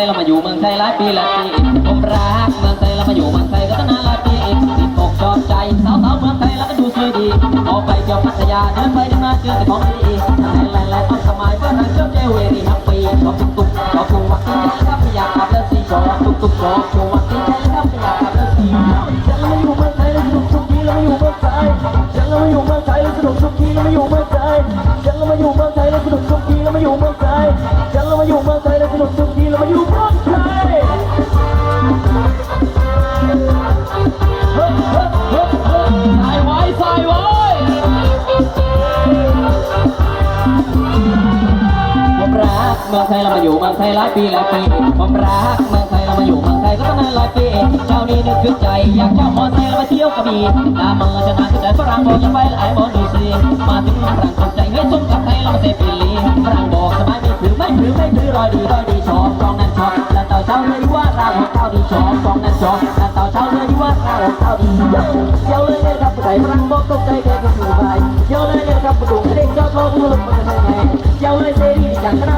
ยเรามาอยู่เมืองไทยหลายปีหลายปีผมรักเมืองไทยเรามาอยู่เมืองไทยก็ตั้งนานหลายปีติดอกชอบใจสาวๆเมืองไทยแล้วก็ดูสวยดีออกไปเที่ยวพัทยาเดินไปเดินมาเจอแต่ของดีๆแลนแลนแลนต้องสมัยฝรั่งเจ้าเจเวรีฮัปปี้ชอบตุ๊กตุ๊กชอบชวักที่ใจครับไม่อยากขับแล้วสิชอบตุ๊กตุ๊กชอบชวักที่ใจครับไม่อยากขับแล้วสิฉันเรามาอยู่เมืองไทยแล้วสนุกสุขีเรามาอยู่เมืองไทยฉันเรามาอยู่เมืองไทยแล้วสนุกสุขีเรามาอยู่เมืองไทยฉันเรามาอยู่เมืองไทยแล้วสนุกสุขีเรามาอยู่เมืองไทยฉันเรามาอยู่เมืองไทยแล้วสนุกสุขีเรา มาอยู่เมืองไทยเฮ้ยเฮ้ยเฮ้ยเฮ้ยใส่ไว้ใส่ไว้ผมรักเมืองไทยเรามาอยู่เมืองไทยหลายปีหลายปีผมรักเมืองไทยเรามาอยู่เมืองไทยก็ตั้งนานหลายปีเช้านี้นึกขึ้นใจ อยากเช่ามอไซค์แล้วมาเที่ยวกระบี่ตามเมืองจะนานขึ้นแต่ฝรั่งบอกจะไปหลายมอดูสิมาถึงฝรั่งสนใจเฮ้ยสมกับไทยเรามาเซปีลีฝรั่งบอกสบาย ถือไม่ถือไม่ถือรอยดีรอยดีชอบกองนั้นชอบแล้วเต่าเช้าเลยว่าเราของเต่าดีชอบกองนั้นชอบแล้วเต่าเช้าเลยว่าเราของเต่าดีเยอะเลยนะครับใดฝรั่งบอกตกใจแกก็สบายเยอะเลยครับผู้ดุเด็กก็ท้องมือมันจะไงเยอะเลยเสรีอย่างนั้น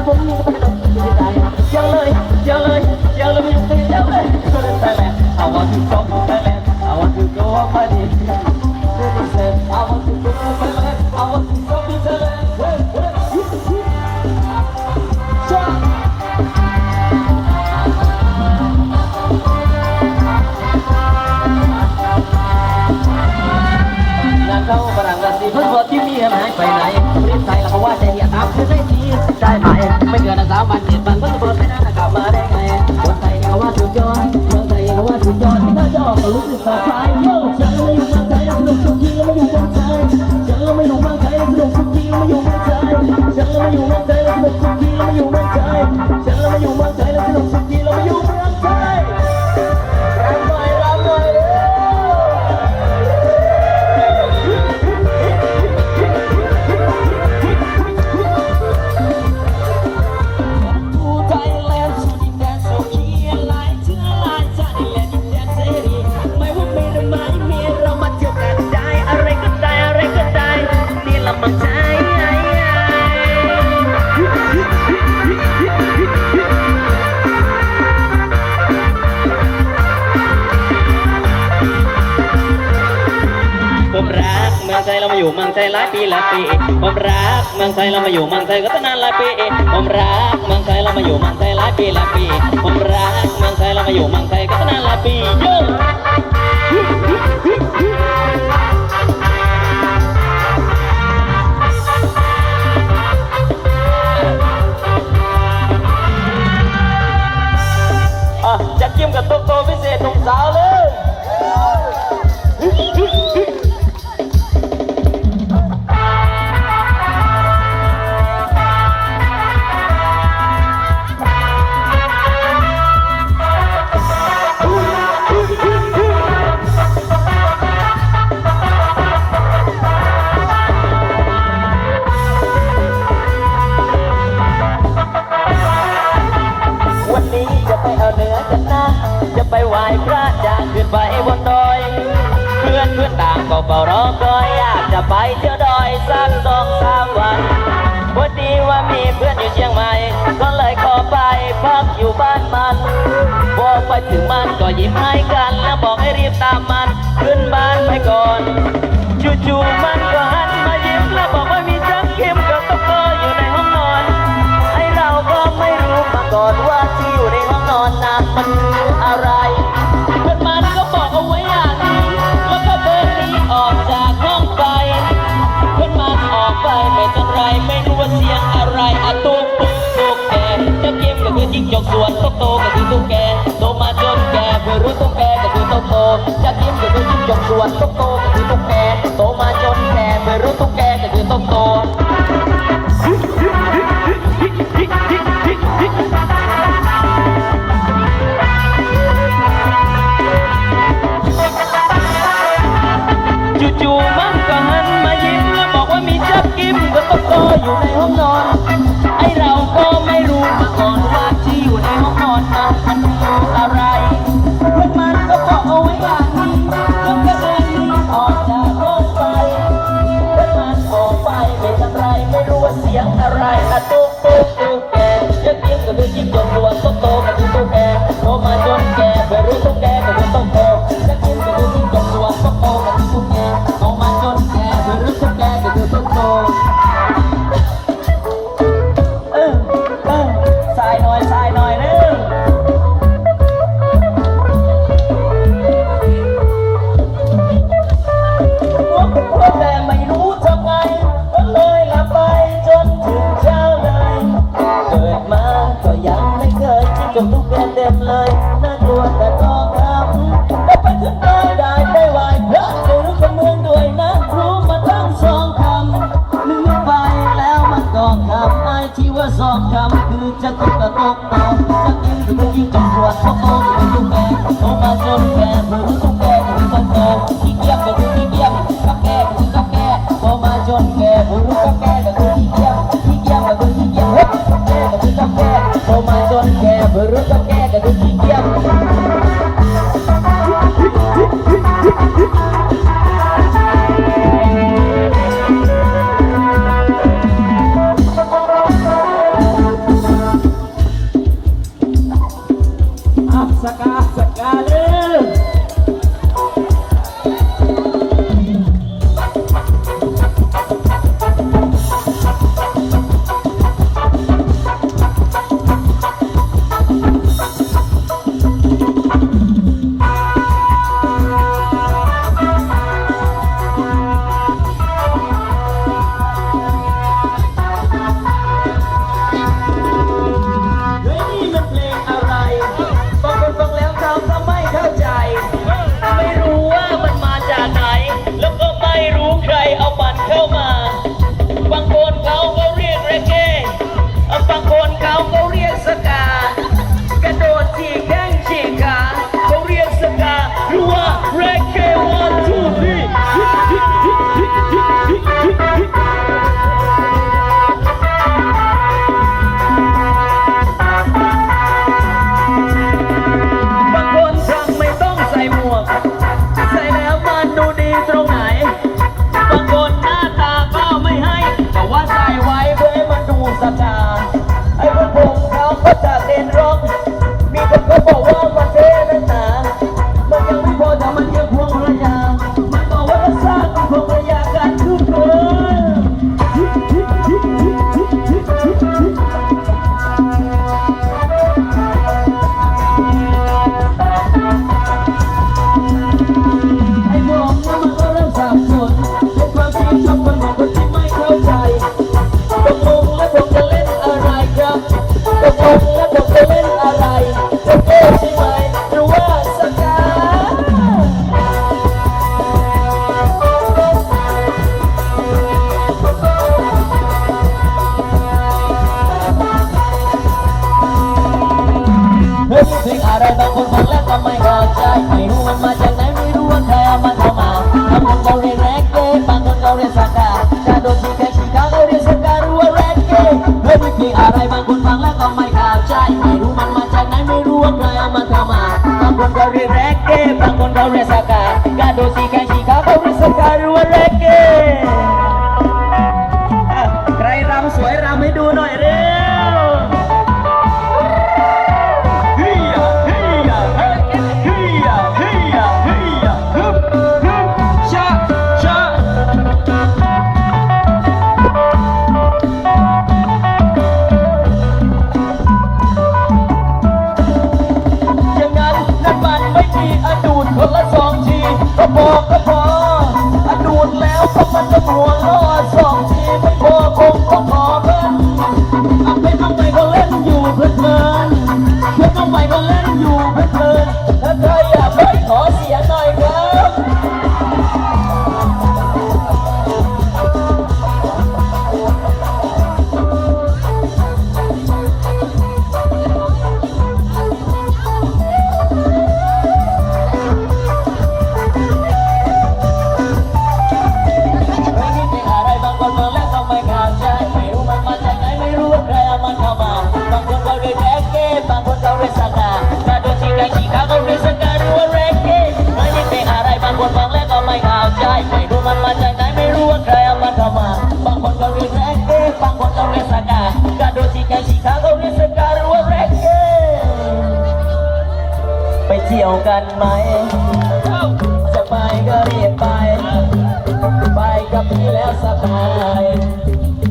คือได้ทีได้ไหมไม่เกินสามวันเจ็ดวันก็จะเปิดไม่นานกลับมาได้ไงคนไทยเขาว่าสุดยอดเมืองไทยเขาว่าสุดยอดที่ถ้าชอบก็รู้สึกสบาย อยู่เมืองไทยหลายปีหลายปีผมรักเมืองไทยเรามาอยู่เมืองไทยก็ตั้งนานหลายปีผมรักเมืองไทยเรามาอยู่เมืองไทยหลายปีหลายปีผมรักเมืองไทยเรามาอยู่เมืองไทยก็ตั้งนานหลายปีโย่ พื่อนเพื่อนต่างก็เฝ้ารอคอยอยากจะไปเที่ยวดอยสักสองสามวันพอดีว่ามีเพื่อนอยู่เชียงใหม่ ก็เลยขอไปพักอยู่บ้านมันพอไปถึงมันก็ยิ้มให้กันแล้วบอกให้รีบตามมัน ขึ้นบ้านไปก่อนจู่ๆมันก็หันมายิ้มแล้วบอกว่ามีจังเข็มกับตะโกอยู่ในห้องนอนไอเราก็ไม่รู้มาก่อนว่าที่อยู่ในห้องนอนนั้นมันคืออะไร ยกส่วนตกโตก็คือตุ๊กแกโตมาจนแกเพื่อรู้ตุ๊กแกก็คือตกโตจะยิ้มก็คือยิ้มยกส่วนตกโตก็คือตุ๊ก จบทุกเดือเต็มเลยน่ากลัวแต่ก็ oh, oh, oh. ันไหม จะไปก็รีบไป ไปกับพี่แล้วสบาย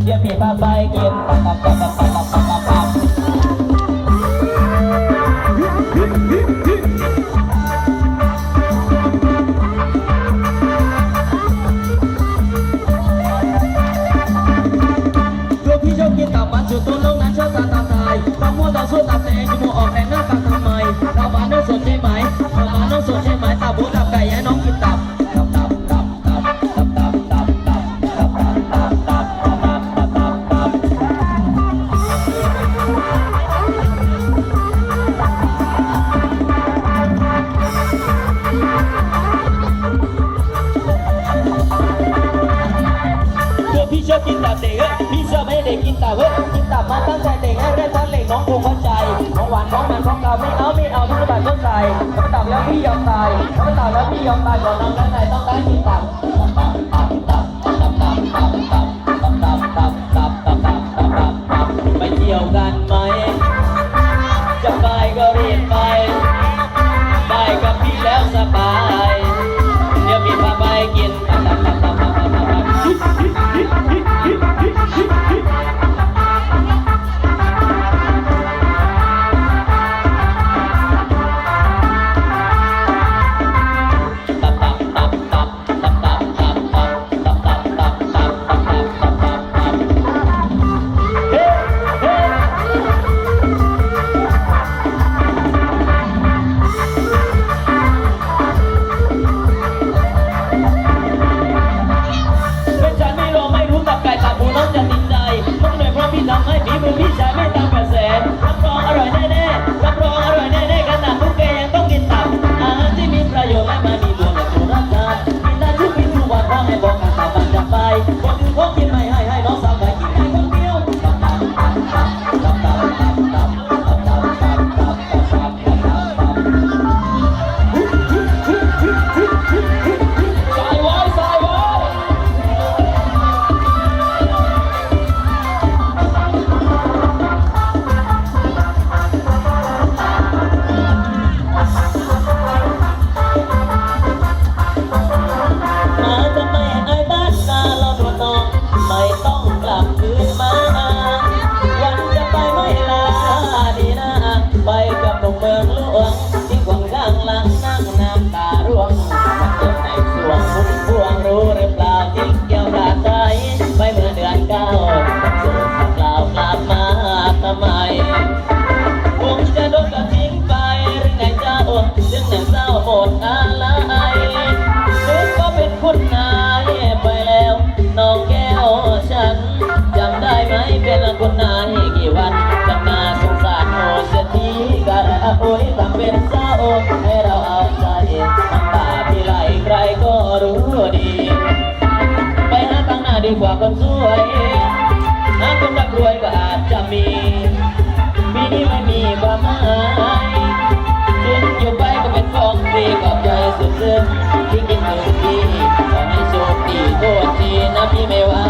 เดี๋ยวพี่พาไปกินบบปับตัวพี่ชอบกินตับมันจุดตัวลงนั้นชอบตาตาตายบางมัวต่อสู้ตับแต่เอมูกออกแรงหน้าตา น้องสนใช่ไหมตาบูตา ว่าคนสวยหาคนรักรวยก็อาจจะมีมีนี่ไม่มีความหมายกินอยู่ไปก็เป็นฟองฟรีกอบใจสุดซึ้งที่กินถึงที่ขอให้โชคดีโทษทีนะพี่ไม่ว่า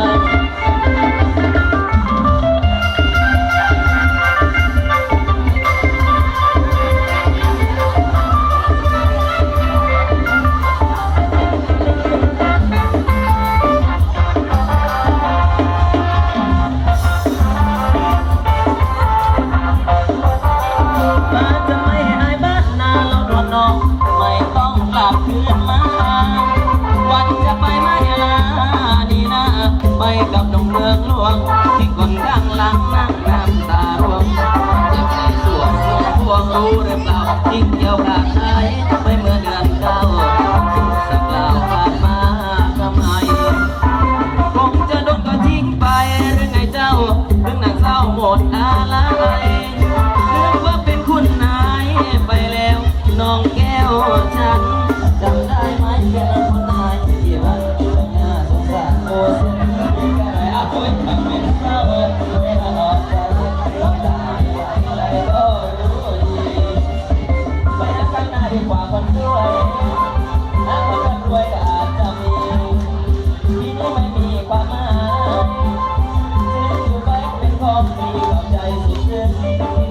Thank you.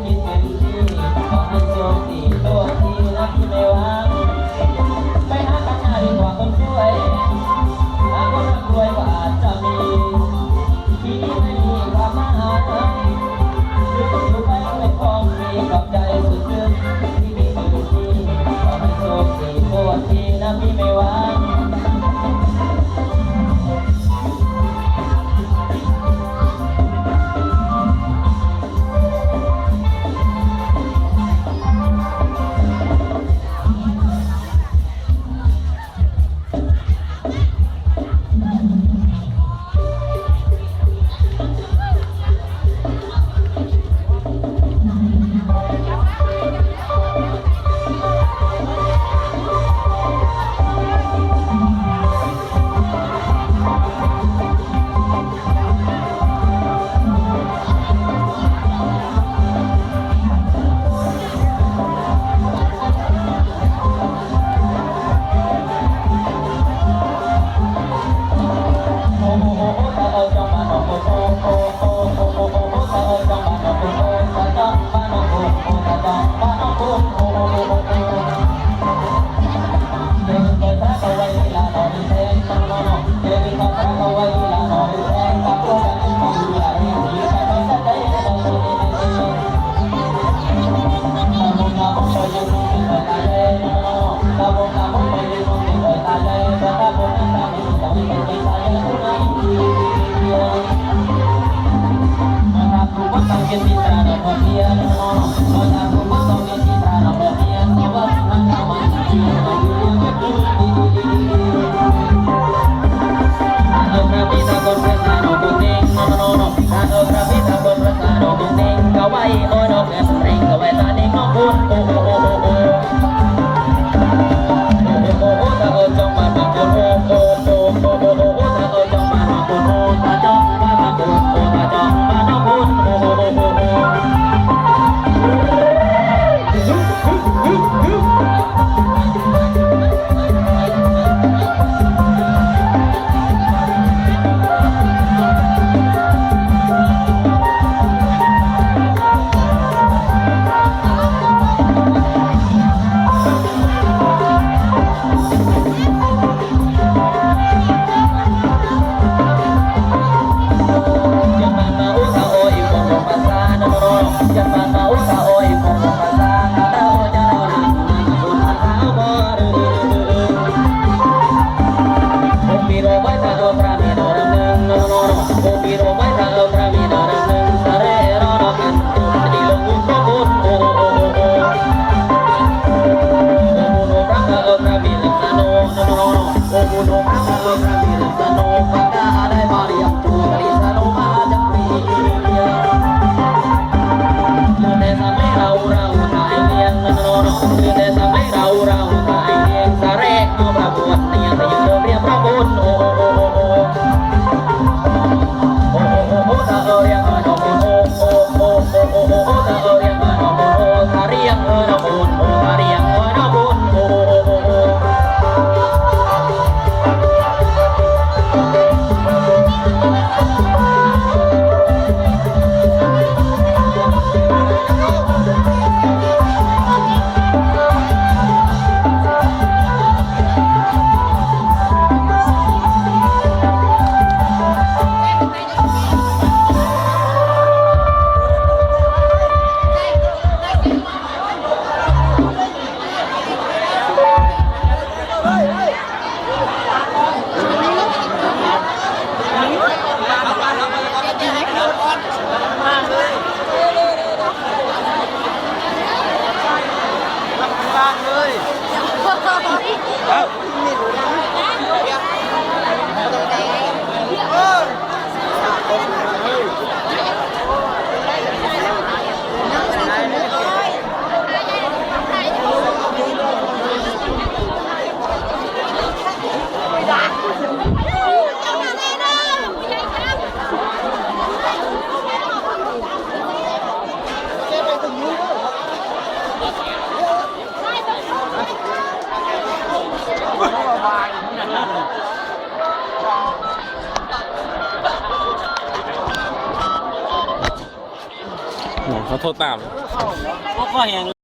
อย่าง